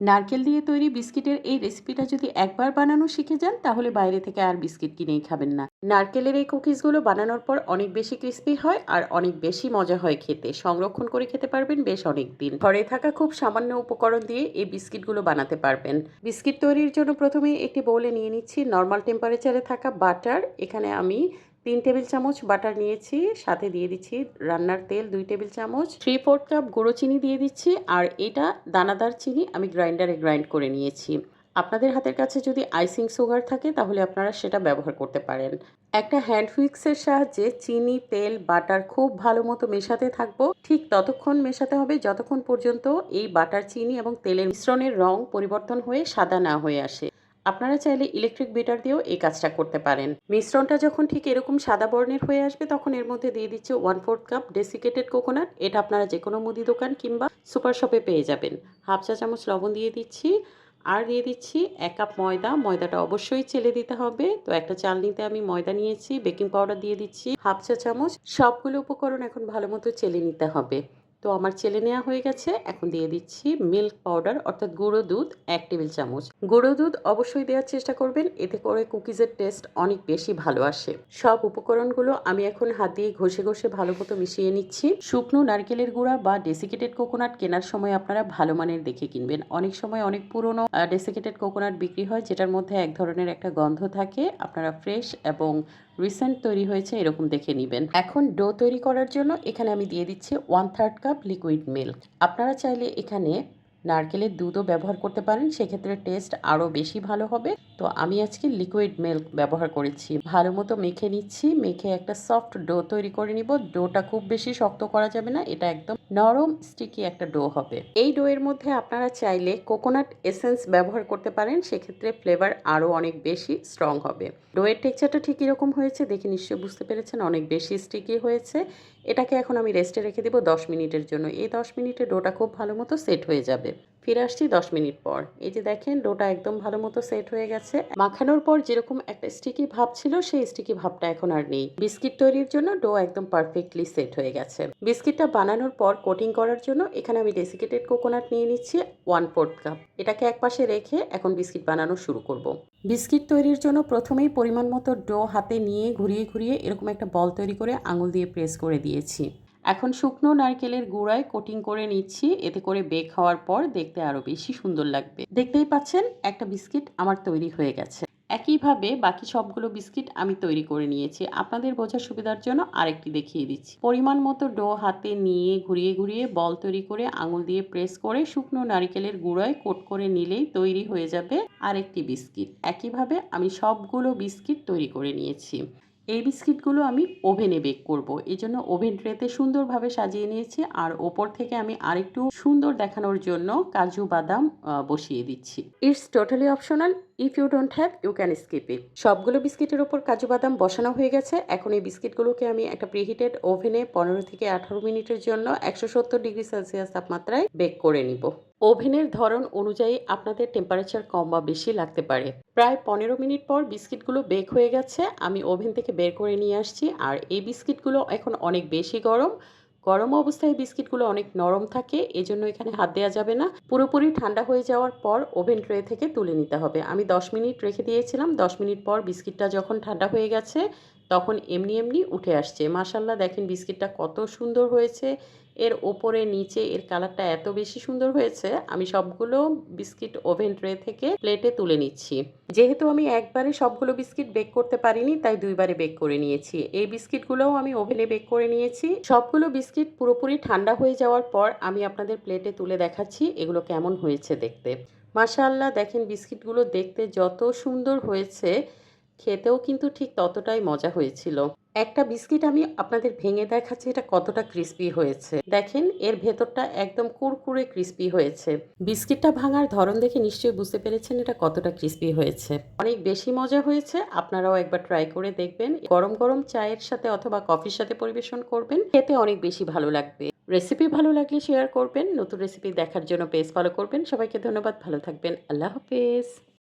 নারকেল দিয়ে তৈরি বিস্কিটের এই রেসিপিটা যদি একবার বানানো শিখে যান, তাহলে বাইরে থেকে আর বিস্কিট কিনেই খাবেন না। নারকেলের এই কুকিজগুলো বানানোর পর অনেক বেশি ক্রিস্পি হয় আর অনেক বেশি মজা হয় খেতে। সংরক্ষণ করে খেতে পারবেন বেশ অনেক দিন ঘরে থাকা খুব সামান্য উপকরণ দিয়ে এই বিস্কিটগুলো বানাতে পারবেন। বিস্কিট তৈরির জন্য প্রথমে একটি বউলে নিয়ে নিচ্ছি। নর্মাল টেম্পারেচারে থাকা বাটার এখানে আমি তিন টেবিল চামচ বাটার নিয়েছি, সাথে দিয়ে দিচ্ছি রান্নার তেল দুই টেবিল চামচ। থ্রি ফোর্থ কাপ গুঁড়ো চিনি দিয়ে দিচ্ছি, আর এটা দানাদার চিনি আমি গ্রাইন্ডারে গ্রাইন্ড করে নিয়েছি। আপনাদের হাতের কাছে যদি আইসিং সুগার থাকে, তাহলে আপনারা সেটা ব্যবহার করতে পারেন। একটা হ্যান্ড হুইক্সের সাহায্যে চিনি, তেল, বাটার খুব ভালো মতো মেশাতে থাকব। ঠিক ততক্ষণ মেশাতে হবে, যতক্ষণ পর্যন্ত এই বাটার, চিনি এবং তেলের মিশ্রণের রং পরিবর্তন হয়ে সাদা না হয়ে আসে। আপনারা চাইলে ইলেকট্রিক বিটার দিয়েও এই কাজটা করতে পারেন। মিশ্রণটা যখন ঠিক এরকম সাদা বর্ণের হয়ে আসবে, তখন এর মধ্যে দিয়ে দিচ্ছে one fourth cup desiccated coconut এটা আপনারা যে কোনো মুদি দোকান কিংবা সুপার শপে পেয়ে যাবেন। হাফ চা চামচ লবণ দিয়ে দিচ্ছি। আর দিয়ে দিচ্ছি এক কাপ ময়দা। ময়দাটা অবশ্যই চেলে দিতে হবে। তো একটা চালনিতে আমি ময়দা নিয়েছি বেকিং পাউডার দিয়ে দিচ্ছি। হাফ চা চামচ। সবগুলো উপকরণ এখন ভালো মতো চেলে নিতে হবে। তো আমার চেলে নেওয়া হয়ে গেছে। এখন দিয়ে দিচ্ছি মিল্ক পাউডার অর্থাৎ গুঁড়ো দুধ, এক টেবিল চামচ। গুঁড়ো দুধ অবশ্যই দেওয়ার চেষ্টা করবেন, এতে করে কুকিজের টেস্ট অনেক বেশি ভালো আসে। সব উপকরণগুলো আমি এখন হাত দিয়ে ঘষে ঘষে ভালো মতো মিশিয়ে নিচ্ছি। শুকনো নারকেলের গুঁড়া বা ডেসিকেটেড কোকোনাট কেনার সময় আপনারা ভালো মানের দেখে কিনবেন। অনেক সময় অনেক পুরনো ডেসিকেটেড কোকোনাট বিক্রি হয়, যেটার মধ্যে এক ধরনের একটা গন্ধ থাকে। আপনারা ফ্রেশ এবং রিসেন্ট তৈরি হয়েছে, এরকম দেখে নেবেন। এখন ডো তৈরি করার জন্য এখানে আমি দিয়ে দিচ্ছি one third cup liquid milk আপনারা চাইলে এখানে নারকেলের দুধও ব্যবহার করতে পারেন, সেক্ষেত্রে টেস্ট আরও বেশি ভালো হবে। তো আমি আজকে লিকুইড মিল্ক ব্যবহার করেছি। ভালো মতো মেখে নিচ্ছি, মেখে একটা সফট ডো তৈরি করে নিব। ডোটা খুব বেশি শক্ত করা যাবে না, এটা একদম নরম স্টিকি একটা ডো হবে। এই ডোয়ের মধ্যে আপনারা চাইলে কোকোনাট এসেন্স ব্যবহার করতে পারেন, সেক্ষেত্রে ফ্লেভার আরও অনেক বেশি স্ট্রং হবে। ডোয়ের টেক্সচারটা ঠিক এরকম হয়েছে, দেখে নিশ্চয়ই বুঝতে পেরেছেন, অনেক বেশি স্টিকি হয়েছে। এটাকে এখন আমি রেস্টে রেখে দেবো দশ মিনিটের জন্য। এই দশ মিনিটে ডোটা খুব ভালো মতো সেট হয়ে যাবে। ফিরে আসছি দশ মিনিট পর। এই যে দেখেন, ডোটা একদম ভালো মতো সেট হয়ে গেছে। মাখানোর পর যেরকম একটা স্টিকি ভাব ছিল, সেই স্টিকি ভাবটা এখন আর নেই। বিস্কিট তৈরির জন্য ডো একদম পারফেক্টলি সেট হয়ে গেছে। বিস্কিটটা বানানোর পর কোটিং করার জন্য এখানে আমি ডেসিকেটেড কোকোনাট নিয়ে নিচ্ছি ওয়ান ফোর্থ কাপ। এটাকে একপাশে রেখে এখন বিস্কিট বানানো শুরু করব। বিস্কিট তৈরির জন্য প্রথমেই পরিমাণ মতো ডো হাতে নিয়ে ঘুরিয়ে ঘুরিয়ে এরকম একটা বল তৈরি করে আঙুল দিয়ে প্রেস করে দিয়েছি। এখন শুকনো নারকেলের গুঁড়ায় কোটিং করে নিচ্ছি। এতে করে বেক হওয়ার পর দেখতে আরও বেশি সুন্দর লাগবে। দেখতেই পাচ্ছেন, একটা বিস্কিট আমার তৈরি হয়ে গেছে। একইভাবে বাকি সবগুলো বিস্কিট আমি তৈরি করে নিয়েছি। আপনাদের বোঝার সুবিধার জন্য আরেকটি দেখিয়ে দিচ্ছি। পরিমাণ মতো ডো হাতে নিয়ে ঘুরিয়ে ঘুরিয়ে বল তৈরি করে আঙুল দিয়ে প্রেস করে শুকনো নারিকেলের গুঁড়োয় কোট করে নিলেই তৈরি হয়ে যাবে আরেকটি বিস্কিট। একইভাবে আমি সবগুলো বিস্কিট তৈরি করে নিয়েছি। এই বিস্কিটগুলো আমি ওভেনে বেক করব। এই জন্য ওভেন ট্রেতে সুন্দরভাবে সাজিয়ে নিয়েছি। আর ওপর থেকে আমি আরেকটু সুন্দর দেখানোর জন্য কাজু বাদাম বসিয়ে দিচ্ছি। It's totally optional if you don't have you can skip it সবগুলো বিস্কিটের ওপর কাজু বাদাম বসানো হয়ে গেছে। এখন এই বিস্কিটগুলোকে আমি একটা প্রিহিটেড ওভেনে পনেরো থেকে আঠারো মিনিটের জন্য একশো সত্তর ডিগ্রি সেলসিয়াস তাপমাত্রায় বেক করে নিব। ওভেনের ধরন অনুযায়ী আপনাদের টেম্পারেচার কম বা বেশি লাগতে পারে। প্রায় পনেরো মিনিট পর বিস্কিটগুলো বেক হয়ে গেছে। আমি ওভেন থেকে বের করে নিয়ে আসছি। আর এই বিস্কিটগুলো এখন অনেক বেশি গরম। গরম অবস্থায় বিস্কিটগুলো অনেক নরম থাকে, এজন্য এখানে হাত দেওয়া যাবে না। পুরোপুরি ঠান্ডা হয়ে যাওয়ার পর ওভেন ট্রে থেকে তুলে নিতে হবে। আমি দশ মিনিট রেখে দিয়েছিলাম। দশ মিনিট পর বিস্কিটটা যখন ঠান্ডা হয়ে গেছে তখন এমনি এমনি উঠে আসছে। মাসাল্লাহ দেখেন বিস্কিটটা কত সুন্দর হয়েছে। এর ওপরে, নিচে, এর কালারটা এত বেশি সুন্দর হয়েছে, আমি সবগুলো বিস্কিট ওভেন ট্রে থেকে প্লেটে তুলে নিচ্ছি। যেহেতু আমি একবারে সবগুলো বিস্কিট বেক করতে পারিনি, তাই দুইবারে বেক করে নিয়েছি। এই বিস্কিটগুলোও আমি ওভেনে বেক করে নিয়েছি। সবগুলো বিস্কিট পুরোপুরি ঠান্ডা হয়ে যাওয়ার পর আমি আপনাদের প্লেটে তুলে দেখাচ্ছি এগুলো কেমন হয়েছে দেখতে। মাশাআল্লাহ, দেখেন বিস্কিটগুলো দেখতে যত সুন্দর হয়েছে খেতেও কিন্তু ঠিক ততটাই মজা হয়েছিল। একটা বিস্কিট আমি আপনাদের ভেঙে দেখাচ্ছি, এটা কতটা ক্রিস্পি হয়েছে। দেখেন, এর ভেতরটা একদম কুরকুরে ক্রিস্পি হয়েছে। বিস্কিটটা ভাঙার ধরন দেখে নিশ্চয়ই বুঝতে পেরেছেন এটা কতটা ক্রিস্পি হয়েছে। অনেক বেশি মজা হয়েছে, আপনারাও একবার ট্রাই করে দেখবেন। গরম গরম চায়ের সাথে অথবা কফির সাথে পরিবেশন করবেন, খেতে অনেক বেশি ভালো লাগবে। রেসিপি ভালো লাগলে শেয়ার করবেন, নতুন রেসিপি দেখার জন্য পেজ ফলো করবেন। সবাইকে ধন্যবাদ, ভালো থাকবেন, আল্লাহ হাফেজ।